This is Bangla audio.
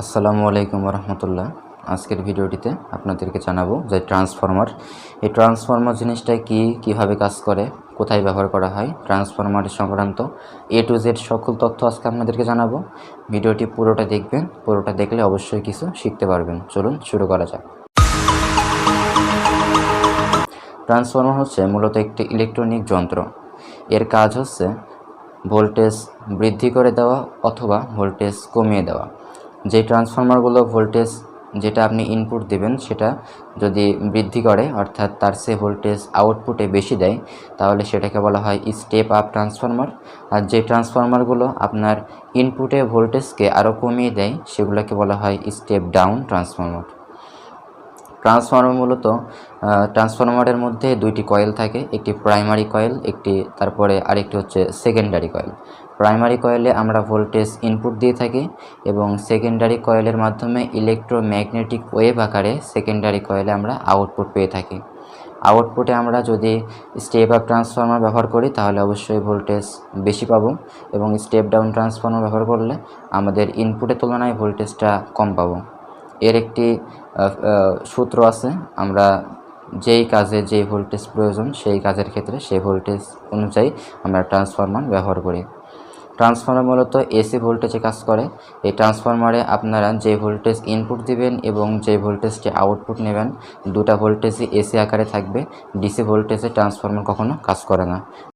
আসসালামু আলাইকুম রহমতুল্লাহ আজকের ভিডিওটিতে আপনাদেরকে জানাব যে ট্রান্সফর্মার। এই ট্রান্সফর্মার জিনিসটা কি, কীভাবে কাজ করে, কোথায় ব্যবহার করা হয়, ট্রান্সফরমার সংক্রান্ত এ টু জেড সকল তথ্য আজকে আপনাদেরকে জানাব। ভিডিওটি পুরোটা দেখবেন, পুরোটা দেখলে অবশ্যই কিছু শিখতে পারবেন। চলুন শুরু করা যাক। ট্রান্সফর্মার হচ্ছে মূলত একটি ইলেকট্রনিক যন্ত্র। এর কাজ হচ্ছে ভোল্টেজ বৃদ্ধি করে দেওয়া অথবা ভোল্টেজ কমিয়ে দেওয়া। যে ট্রান্সফর্মারগুলো ভোল্টেজ যেটা আপনি ইনপুট দেবেন সেটা যদি বৃদ্ধি করে, অর্থাৎ তার সে ভোল্টেজ আউটপুটে বেশি দেয়, তাহলে সেটাকে বলা হয় স্টেপ আপ ট্রান্সফর্মার আর যে ট্রান্সফর্মারগুলো আপনার ইনপুটে ভোল্টেজকে আরও কমিয়ে দেয়, সেগুলোকে বলা হয় স্টেপ ডাউন ট্রান্সফরমার ট্রান্সফরমার মূলত ট্রান্সফর্মারের মধ্যে দুইটি কয়েল থাকে, একটি প্রাইমারি কয়েল, একটি তারপরে আরেকটি হচ্ছে সেকেন্ডারি কয়েল। প্রাইমারি কয়েলে আমরা ভোল্টেজ ইনপুট দিয়ে থাকি এবং সেকেন্ডারি কয়েলের মাধ্যমে ইলেকট্রোম্যাগনেটিক ওয়েভ আকারে সেকেন্ডারি কয়েলে আমরা আউটপুট পেয়ে থাকি। আউটপুটে আমরা যদি স্টেপ আপ ট্রান্সফর্মার ব্যবহার করি, তাহলে অবশ্যই ভোল্টেজ বেশি পাবো এবং স্টেপ ডাউন ট্রান্সফর্মার ব্যবহার করলে আমাদের ইনপুটের তুলনায় ভোল্টেজটা কম পাবো। এর একটি সূত্র আছে। আমরা যেই কাজে যেই ভোল্টেজ প্রয়োজন, সেই কাজের ক্ষেত্রে সেই ভোল্টেজ অনুযায়ী আমরা ট্রান্সফরমার ব্যবহার করি। ট্রান্সফরমার মূলত এসি ভোল্টেজে কাজ করে। এই ট্রান্সফরমারে আপনারা যে ভোল্টেজ ইনপুট দিবেন এবং যে ভোল্টেজটি আউটপুট নেবেন, দুটা ভোল্টেজই এসি আকারে থাকবে। ডিসি ভোল্টেজে ট্রান্সফরমার কখনো কাজ করে না।